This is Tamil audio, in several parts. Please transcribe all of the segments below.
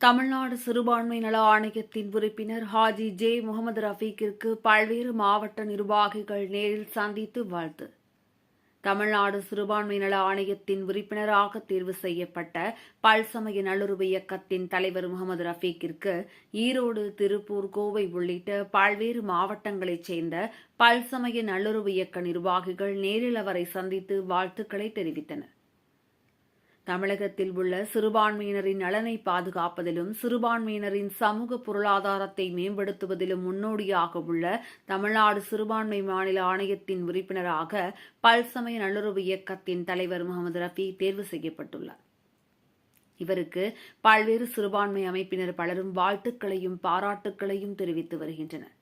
தமிழ்நாடு சிறுபான்மை நல ஆணையத்தின் உறுப்பினர் ஹாஜி ஜே முகமது ரஃபீக்கிற்கு பல்வேறு மாவட்ட நிர்வாகிகள் நேரில் சந்தித்து வாழ்த்து. தமிழ்நாடு சிறுபான்மை நல ஆணையத்தின் உறுப்பினராக தேர்வு செய்யப்பட்ட பல்சமய நல்லுறவு இயக்கத்தின் தலைவர் முகமது ரஃபீக்கிற்கு ஈரோடு திருப்பூர் கோவை உள்ளிட்ட பல்வேறு மாவட்டங்களைச் சேர்ந்த பல்சமய நல்லுறவு இயக்க நிர்வாகிகள் நேரில் அவரை சந்தித்து வாழ்த்துக்களை தெரிவித்தனர். தமிழகத்தில் உள்ள சிறுபான்மையினரின் நலனை பாதுகாப்பதிலும் சிறுபான்மையினரின் சமூக பொருளாதாரத்தை மேம்படுத்துவதிலும் முன்னோடியாக உள்ள தமிழ்நாடு சிறுபான்மை மாநில ஆணையத்தின் உறுப்பினராக பல்சமய நல்லுறவு இயக்கத்தின் தலைவர் முகமது ரஃபி தேர்வு செய்யப்பட்டுள்ளார். இவருக்கு பல்வேறு சிறுபான்மை அமைப்பினர் பலரும் வாழ்த்துக்களையும் பாராட்டுக்களையும் தெரிவித்து வருகின்றனர்.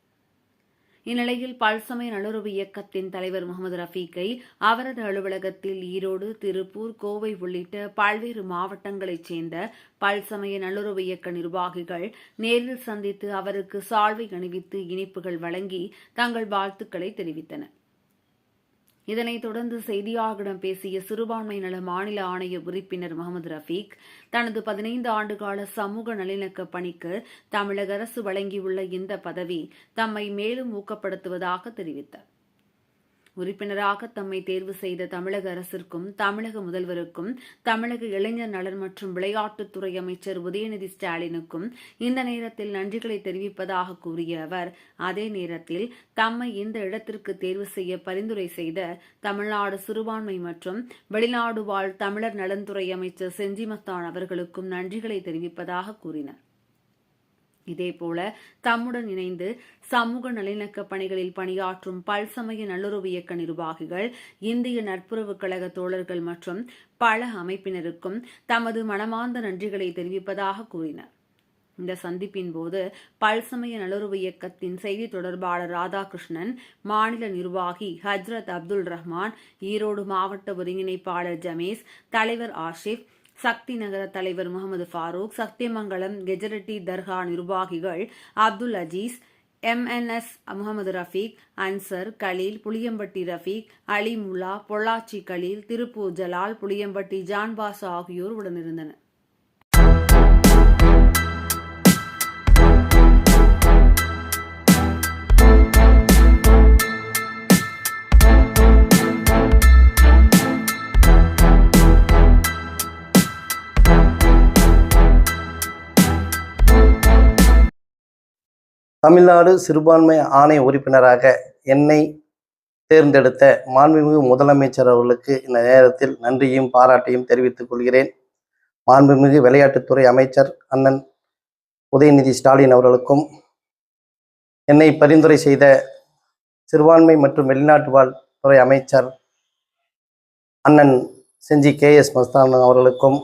இந்நிலையில் பல்சமய நல்லுறவு இயக்கத்தின் தலைவர் முகமது ரஃபீக்கை அவரது அலுவலகத்தில் ஈரோடு திருப்பூர் கோவை உள்ளிட்ட பல்வேறு மாவட்டங்களைச் சேர்ந்த பல்சமய நல்லுறவு இயக்க நிர்வாகிகள் நேரில் சந்தித்து அவருக்கு சால்வை அணிவித்து இனிப்புகள் வழங்கி தங்கள் வாழ்த்துக்களை தெரிவித்தனர். இதனைத் தொடர்ந்து செய்தியாளர்களிடம் பேசிய சிறுபான்மை நல மாநில ஆணைய உறுப்பினர் முகமது ரஃபீக் தனது பதினைந்து ஆண்டுகால சமூக நல்லிணக்க பணிக்கு தமிழக அரசு வழங்கியுள்ள இந்த பதவி தம்மை மேலும் ஊக்கப்படுத்துவதாக தெரிவித்தார். உறுப்பினராக தம்மை தேர்வு செய்த தமிழக அரசிற்கும் தமிழக முதல்வருக்கும் தமிழக இளைஞர் நலன் மற்றும் விளையாட்டுத்துறை அமைச்சர் உதயநிதி ஸ்டாலினுக்கும் இந்த நேரத்தில் நன்றிகளை தெரிவிப்பதாக கூறிய அவர் அதே நேரத்தில் தம்மை இந்த இடத்திற்கு தேர்வு செய்ய பரிந்துரை செய்த தமிழ்நாடு சிறுபான்மை மற்றும் வெளிநாடு வாழ் தமிழர் நலன்துறை அமைச்சர் செஞ்சிமஸ்தான் அவர்களுக்கும் நன்றிகளை தெரிவிப்பதாக கூறினார். இதேபோல தம்முடன் இணைந்து சமூக நல்லிணக்க பணிகளில் பணியாற்றும் பல்சமய நல்லுறவு இயக்க நிர்வாகிகள் இந்திய நட்புறவு கழக தோழர்கள் மற்றும் பல அமைப்பினருக்கும் தமது மனமார்ந்த நன்றிகளை தெரிவிப்பதாக கூறினர். இந்த சந்திப்பின் போது பல்சமய நல்லுறவு இயக்கத்தின் செய்தி தொடர்பாளர் ராதாகிருஷ்ணன் மாநில நிர்வாகி ஹஜ்ரத் அப்துல் ரஹ்மான் ஈரோடு மாவட்ட ஒருங்கிணைப்பாளர் ஜமேஸ் தலைவர் ஆஷிப் சக்தி நகர தலைவர் முகமது ஃபாரூக் சத்தியமங்கலம் கெஜரட்டி தர்கா நிர்வாகிகள் அப்துல் அஜீஸ் எம்என்எஸ் முகமது ரஃபீக் அன்சர் கலீல் புளியம்பட்டி ரஃபீக் அலிமுல்லா பொள்ளாச்சி கலீல் திருப்பூர் ஜலால் புளியம்பட்டி ஜான்பாஸ் ஆகியோர் உடனிருந்தனர். தமிழ்நாடு சிறுபான்மை ஆணைய உறுப்பினராக என்னை தேர்ந்தெடுத்த மாண்புமிகு முதலமைச்சர் அவர்களுக்கு இந்த நேரத்தில் நன்றியும் பாராட்டையும் தெரிவித்துக் கொள்கிறேன். மாண்புமிகு விளையாட்டுத்துறை அமைச்சர் அண்ணன் உதயநிதி ஸ்டாலின் அவர்களுக்கும் என்னை பரிந்துரை செய்த சிறுபான்மை மற்றும் வெளிநாட்டு வாழ் துறை அமைச்சர் அண்ணன் செஞ்சி கே எஸ் மஸ்தான் அவர்களுக்கும்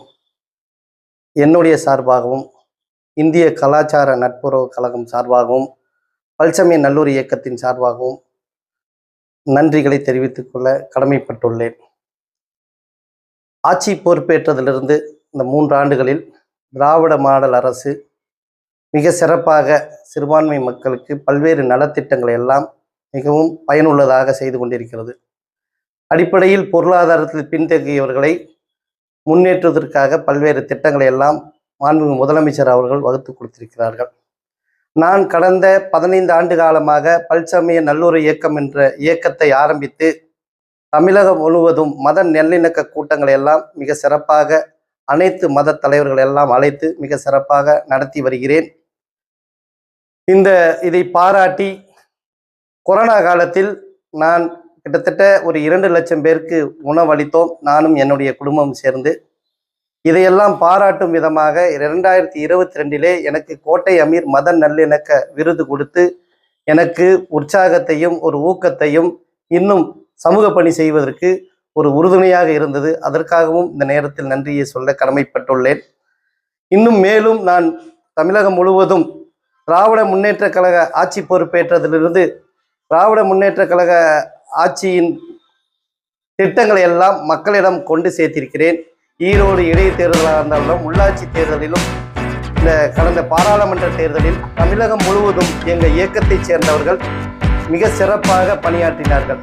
என்னுடைய சார்பாகவும் இந்திய கலாச்சார நட்புறவு கழகம் சார்பாகவும் பல்சமய நல்லூர் இயக்கத்தின் சார்பாகவும் நன்றிகளை தெரிவித்துக் கொள்ள கடமைப்பட்டுள்ளேன். ஆட்சி பொறுப்பேற்றதிலிருந்து இந்த மூன்று ஆண்டுகளில் திராவிட மாடல் அரசு மிக சிறப்பாக சிறுபான்மை மக்களுக்கு பல்வேறு நலத்திட்டங்களை எல்லாம் மிகவும் பயனுள்ளதாக செய்து கொண்டிருக்கிறது. அடிப்படையில் பொருளாதாரத்தில் பின்தங்கியவர்களை முன்னேற்றுவதற்காக பல்வேறு திட்டங்களை எல்லாம் மாண்புமிகு முதலமைச்சர் அவர்கள் வகுத்து கொடுத்திருக்கிறார்கள். நான் கடந்த பதினைந்து ஆண்டு காலமாக பல்சமய நல்லுறவு இயக்கம் என்ற இயக்கத்தை ஆரம்பித்து தமிழகம் முழுவதும் மத நல்லிணக்க கூட்டங்களை எல்லாம் மிக சிறப்பாக அனைத்து மத தலைவர்கள் எல்லாம் அழைத்து மிக சிறப்பாக நடத்தி வருகிறேன். இந்த இதை பாராட்டி கொரோனா காலத்தில் நான் கிட்டத்தட்ட ஒரு இரண்டு லட்சம் பேருக்கு உணவளித்தோம். நானும் என்னுடைய குடும்பம் சேர்ந்து இதையெல்லாம் பாராட்டும் விதமாக இரண்டாயிரத்தி இருபத்தி ரெண்டிலே எனக்கு கோட்டை அமீர் மத நல்லிணக்க விருது கொடுத்து எனக்கு உற்சாகத்தையும் ஒரு ஊக்கத்தையும் இன்னும் சமூக பணி செய்வதற்கு ஒரு உறுதுணையாக இருந்தது. அதற்காகவும் இந்த நேரத்தில் நன்றியை சொல்ல கடமைப்பட்டுள்ளேன். இன்னும் மேலும் நான் தமிழகம் முழுவதும் திராவிட முன்னேற்ற கழக ஆட்சி பொறுப்பேற்றதிலிருந்து திராவிட முன்னேற்ற கழக ஆட்சியின் திட்டங்களை எல்லாம் மக்களிடம் கொண்டு சேர்த்திருக்கிறேன். ஈரோடு இடைத்தேர்தலாக இருந்தாலும் உள்ளாட்சி தேர்தலிலும் இந்த கடந்த பாராளுமன்ற தேர்தலில் தமிழகம் முழுவதும் எங்கள் இயக்கத்தைச் சேர்ந்தவர்கள் மிக சிறப்பாக பணியாற்றினார்கள்.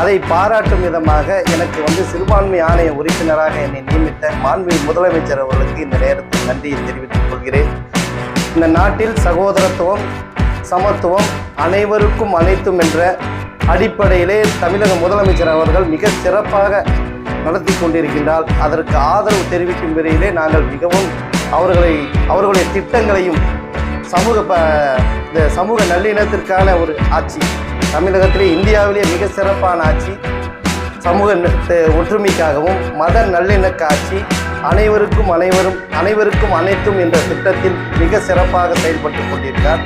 அதை பாராட்டும் விதமாக எனக்கு வந்து சிறுபான்மை ஆணைய உறுப்பினராக என்னை நியமித்த மாண்பு முதலமைச்சர் அவர்களுக்கு இந்த நேரத்தில் நன்றியை தெரிவித்துக் கொள்கிறேன். இந்த நாட்டில் சகோதரத்துவம் சமத்துவம் அனைவருக்கும் அனைத்தும் என்ற அடிப்படையிலே தமிழக முதலமைச்சர் அவர்கள் மிக சிறப்பாக நடத்தி கொண்டிருக்கின்றால் அதற்கு ஆதரவு தெரிவிக்கும் வரையிலே நாங்கள் மிகவும் அவர்களை அவர்களுடைய திட்டங்களையும் சமூக ப இந்த சமூக நல்லிணத்திற்கான ஒரு ஆட்சி. தமிழகத்திலே இந்தியாவிலே மிக சிறப்பான ஆட்சி. சமூக ந- ஒற்றுமைக்காகவும் மத நல்லிணக்க ஆட்சி. அனைவருக்கும் அனைவரும் அனைவருக்கும் அனைத்தும் என்ற திட்டத்தில் மிக சிறப்பாக செயல்பட்டு கொண்டிருக்கிறார்.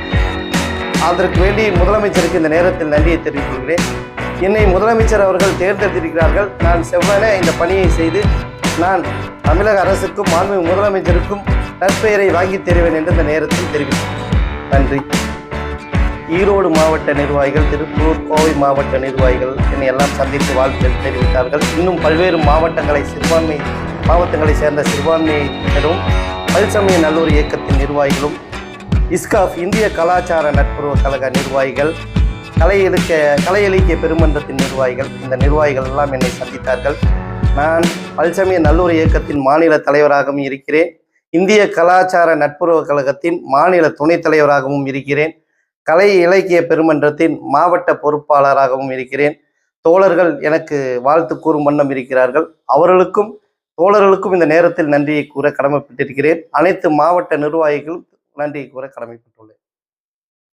அதற்கு வேண்டி முதலமைச்சருக்கு இந்த நேரத்தில் நன்றியை தெரிவிக்கொள்கிறேன் என்னை முதலமைச்சர் அவர்கள் தேர்ந்தெடுத்திருக்கிறார்கள். நான் செவ்வனே இந்த பணியை செய்து நான் தமிழக அரசுக்கும் மாண்பு முதலமைச்சருக்கும் நற்பெயரை வாங்கித் தருவேன் என்று இந்த நேரத்தில் தெரிவித்தேன். நன்றி. ஈரோடு மாவட்ட நிர்வாகிகள் திருப்பூர் கோவை மாவட்ட நிர்வாகிகள் என்னை எல்லாம் சந்தித்து வாழ்த்து தெரிவித்தார்கள். இன்னும் பல்வேறு மாவட்டங்களை சிறுபான்மை மாவட்டங்களை சேர்ந்த சிறுபான்மையினரும் பல்சமய நல்லூர் இயக்கத்தின் நிர்வாகிகளும் இஸ்காஃப் இந்திய கலாச்சார நட்புறவு கழக நிர்வாகிகள் கலை இலக்கிய கலை இலக்கிய பெருமன்றத்தின் நிர்வாகிகள் இந்த நிர்வாகிகள் எல்லாம் என்னை சந்தித்தார்கள். நான் பல்சமய நல்லூர் இயக்கத்தின் மாநில தலைவராகவும் இருக்கிறேன். இந்திய கலாச்சார நட்புறவு கழகத்தின் மாநில துணைத் தலைவராகவும் இருக்கிறேன். கலை இலக்கிய பெருமன்றத்தின் மாவட்ட பொறுப்பாளராகவும் இருக்கிறேன். தோழர்கள் எனக்கு வாழ்த்து கூறும் வண்ணம் இருக்கிறார்கள். அவர்களுக்கும் தோழர்களுக்கும் இந்த நேரத்தில் நன்றியை கூற கடமைப்பட்டிருக்கிறேன். அனைத்து மாவட்ட நிர்வாகிகளும் நன்றியை கூற கடமைப்பட்டுள்ளேன்.